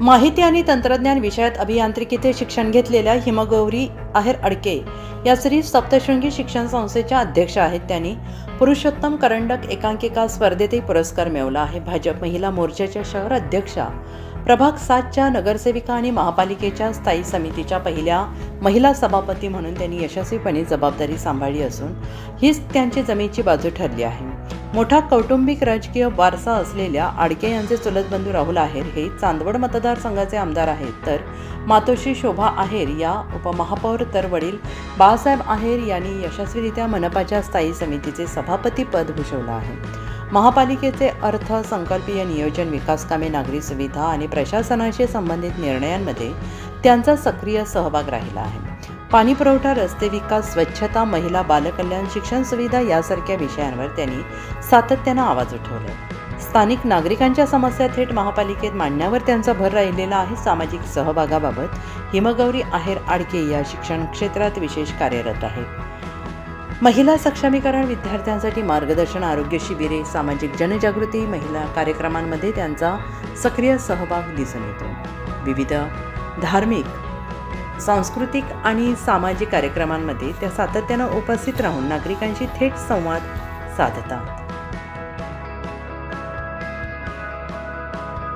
माहिती आणि तंत्रज्ञान विषयात अभियांत्रिकीचे शिक्षण घेतलेल्या हिमगौरी आहेर अडके या श्री सप्तशृंगी शिक्षण संस्थेच्या अध्यक्ष आहेत त्यांनी. पुरुषोत्तम करंडक एकांकिका स्पर्धेतही पुरस्कार मिळवला आहे. भाजप महिला मोर्चाच्या शहर अध्यक्षा प्रभाग सातच्या नगरसेविका आणि महापालिकेच्या स्थायी समितीच्या पहिल्या महिला सभापती म्हणून त्यांनी यशस्वीपणे जबाबदारी सांभाळली असून हीच त्यांची जमेची बाजू ठरली आहे. मोठा कौटुंबिक राजकीय वारसा असलेल्या आडके यांचे चुलत बंधू राहुल आहेर हे चांदवड मतदारसंघाचे आमदार आहेत. तर मातोश्री शोभा आहेर या उपमहापौर तर वडील बाळासाहेब आहेर यांनी यशस्वीरित्या मनपाच्या स्थायी समितीचे सभापती पद भूषवलं आहे. महापालिकेचे अर्थ संकल्पीय नियोजन विकासकामे नागरी सुविधा आणि प्रशासनाशी संबंधित निर्णयांमध्ये त्यांचा सक्रिय सहभाग राहिला आहे. पाणी पुरवठा रस्ते विकास स्वच्छता महिला बालकल्याण शिक्षण सुविधा यासारख्या विषयांवर त्यांनी सातत्यानं आवाज उठवला स्थानिक नागरिकांच्या समस्या थेट महापालिकेत मांडण्यावर त्यांचा भर राहिलेला आहे. सामाजिक सहभागाबाबत हिमगौरी आहेर आडके या शिक्षण क्षेत्रात विशेष कार्यरत आहेत महिला सक्षमीकरण विद्यार्थ्यांसाठी मार्गदर्शन आरोग्य शिबिरे सामाजिक जनजागृती महिला कार्यक्रमांमध्ये त्यांचा सक्रिय सहभाग दिसून येतो. विविध धार्मिक सांस्कृतिक आणि सामाजिक कार्यक्रमांमध्ये त्या सातत्यानं उपस्थित राहून नागरिकांशी थेट संवाद साधतात